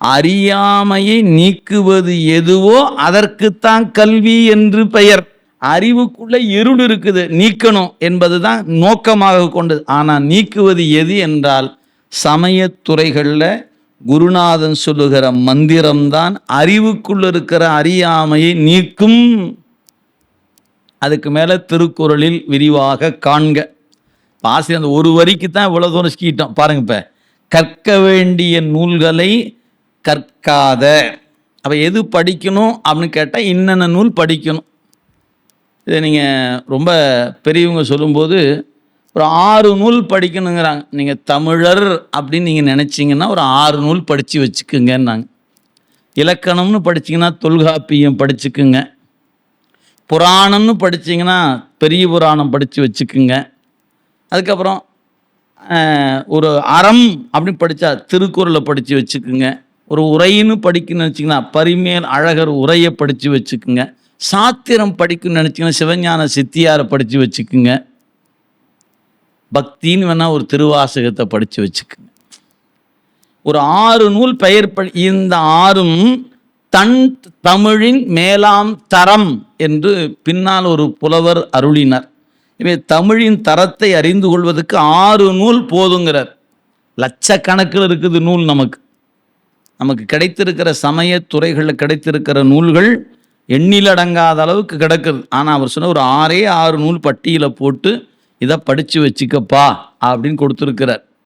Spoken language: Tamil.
அறியாமையை நீக்குவது எதுவோ அதற்குத்தான் கல்வி என்று பெயர். அறிவுக்குள்ள இருள் இருக்குது நீக்கணும் என்பதுதான் நோக்கமாக கொண்டது. ஆனால் நீக்குவது எது என்றால் சமயத்துறைகளில் குருநாதன் சொல்லுகிற மந்திரம்தான் அறிவுக்குள்ள இருக்கிற அறியாமையை நீக்கும். அதுக்கு மேலே திருக்குறளில் விரிவாக காண்க. பாசி அந்த ஒரு வரிக்கு தான் இவ்வளோ தூரம் ஸ்கீட்டோம் பாருங்க இப்போ கற்க வேண்டிய நூல்களை கற்காத. அப்போ எது படிக்கணும் அப்படின்னு கேட்டால் இன்னென்ன நூல் படிக்கணும். இதை நீங்கள் ரொம்ப பெரியவங்க சொல்லும்போது ஒரு ஆறு நூல் படிக்கணுங்கிறாங்க. நீங்கள் தமிழர் அப்படின்னு நீங்கள் நினச்சிங்கன்னா ஒரு ஆறு நூல் படித்து வச்சுக்குங்கன்னாங்க. இலக்கணம்னு படிச்சீங்கன்னா தொல்காப்பியம் படிச்சுக்குங்க. புராணம்னு படிச்சிங்கன்னா பெரிய புராணம் படித்து வச்சுக்குங்க. அதுக்கப்புறம் ஒரு அறம் அப்படின்னு படித்தா திருக்குறளை படித்து வச்சுக்குங்க. ஒரு உரைன்னு படிக்கணும்னு நினச்சிங்கன்னா பரிமேல் அழகர் உரையை படித்து வச்சுக்குங்க. சாத்திரம் படிக்கணும்னு நினச்சிங்கன்னா சிவஞான சித்தியாரை படித்து வச்சுக்குங்க. பக்தின்னு வேணால் ஒரு திருவாசகத்தை படித்து வச்சுக்குங்க. ஒரு ஆறு நூல் பெயர் படி இந்த ஆறும் தன் தமிழின் மேலாம் தரம் என்று பின்னால் ஒரு புலவர் அருளினார். இவை தமிழின் தரத்தை அறிந்து கொள்வதற்கு ஆறு நூல் போதுங்கிறார். லட்சக்கணக்கில் இருக்குது நூல் நமக்கு. நமக்கு கிடைத்திருக்கிற சமய துறைகளில் கிடைத்திருக்கிற நூல்கள் எண்ணிலடங்காத அளவுக்கு கிடக்குது. ஆனால் அவர் சொன்ன ஒரு ஆறே ஆறு நூல் பட்டியலை போட்டு இதை படித்து வச்சுக்கப்பா அப்படின்னு கொடுத்துருக்கிறார்.